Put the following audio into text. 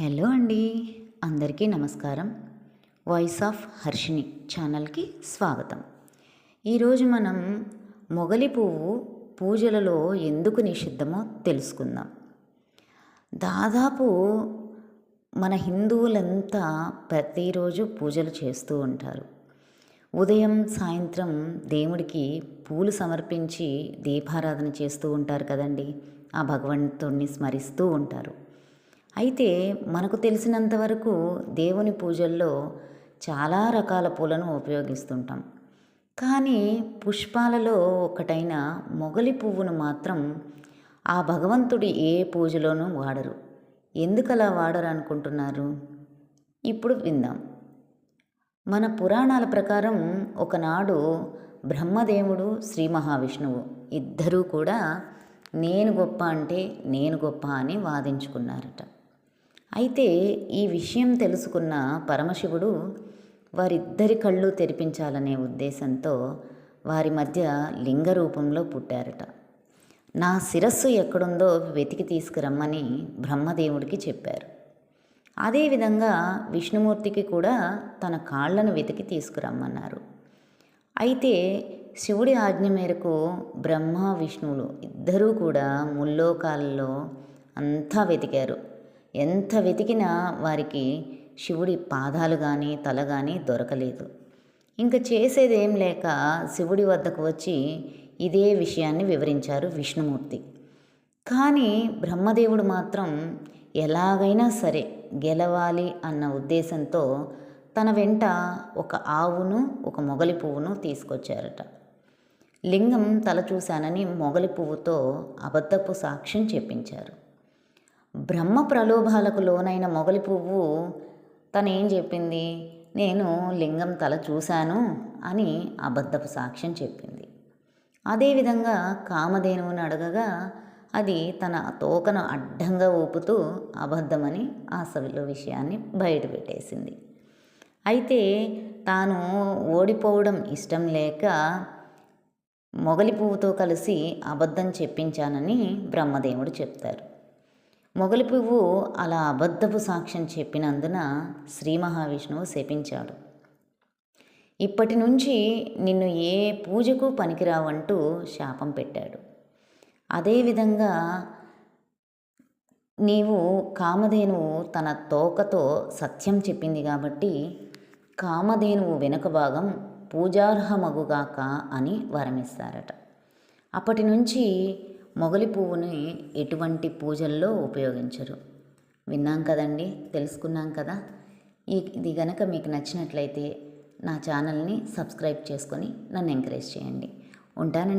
Hello అండి. అందరికీ నమస్కారం. వాయిస్ ఆఫ్ హర్షిని ఛానల్కి స్వాగతం. ఈరోజు మనం మొగలి పువ్వు పూజలలో ఎందుకు నిషిద్ధమో తెలుసుకుందాం. దాదాపు మన హిందువులంతా ప్రతిరోజు పూజలు చేస్తూ ఉంటారు. ఉదయం సాయంత్రం దేవుడికి పూలు సమర్పించి దీపారాధన చేస్తూ ఉంటారు కదండి. ఆ భగవంతుణ్ణి స్మరిస్తూ ఉంటారు. అయితే మనకు తెలిసినంత వరకు దేవుని పూజల్లో చాలా రకాల పూలను ఉపయోగిస్తుంటాం. కానీ పుష్పాలలో ఒకటైన మొగలి పువ్వును మాత్రం ఆ భగవంతుడి ఏ పూజలోనూ వాడరు. ఎందుకలా వాడరు అనుకుంటున్నారు ఇప్పుడు విందాం. మన పురాణాల ప్రకారం ఒకనాడు బ్రహ్మదేవుడు శ్రీ మహావిష్ణువు ఇద్దరూ కూడా నేను గొప్ప అంటే నేను గొప్ప అని వాదించుకున్నారట. అయితే ఈ విషయం తెలుసుకున్న పరమశివుడు వారిద్దరి కళ్ళు తెరిపించాలనే ఉద్దేశంతో వారి మధ్య లింగ రూపంలో పుట్టారట. నా శిరస్సు ఎక్కడుందో వెతికి తీసుకురమ్మని బ్రహ్మదేవుడికి చెప్పారు. అదేవిధంగా విష్ణుమూర్తికి కూడా తన కాళ్ళను వెతికి తీసుకురమ్మన్నారు. అయితే శివుడి ఆజ్ఞ మేరకు బ్రహ్మ విష్ణువులు ఇద్దరూ కూడా ముల్లోకాలలో అంతా వెతికారు. ఎంత వెతికినా వారికి శివుడి పాదాలు కానీ తల కానీ దొరకలేదు. ఇంకా చేసేదేం లేక శివుడి వద్దకు వచ్చి ఇదే విషయాన్ని వివరించారు విష్ణుమూర్తి. కానీ బ్రహ్మదేవుడు మాత్రం ఎలాగైనా సరే గెలవాలి అన్న ఉద్దేశంతో తన వెంట ఒక ఆవును ఒక మొగలి పువ్వును తీసుకొచ్చారట. లింగం తల చూశానని మొగలి పువ్వుతో అబద్ధపు సాక్ష్యం చెప్పించారు. బ్రహ్మ ప్రలోభాలకు లోనైన మొగలి పువ్వు తనేం చెప్పింది? నేను లింగం తల చూశాను అని అబద్ధపు సాక్ష్యం చెప్పింది. అదేవిధంగా కామధేనువుని అడగగా అది తన తోకను అడ్డంగా ఊపుతూ అబద్ధమని ఆ సభలో విషయాన్ని బయటపెట్టేసింది అయితే తాను ఓడిపోవడం ఇష్టం లేక మొగలి పువ్వుతో కలిసి అబద్ధం చెప్పించానని బ్రహ్మదేవుడు చెప్తారు. మొగలి పువ్వు అలా అబద్ధపు సాక్ష్యం చెప్పినందున శ్రీ మహావిష్ణువు శపించాడు. ఇప్పటి నుంచి నిన్ను ఏ పూజకు పనికిరావంటూ శాపం పెట్టాడు. అదేవిధంగా నీవు కామధేనువు తన తోకతో సత్యం చెప్పింది కాబట్టి కామధేనువు వెనుక భాగం పూజార్హమగుగాక అని వరమిస్తారట. అప్పటి నుంచి మొగలి పువ్వుని ఎటువంటి పూజల్లో ఉపయోగించరు. విన్నాం కదండి తెలుసుకున్నాం కదా. ఈ ఇది గనక మీకు నచ్చినట్లయితే నా ఛానల్ని సబ్స్క్రైబ్ చేసుకొని నన్ను ఎంకరేజ్ చేయండి. ఉంటానండి.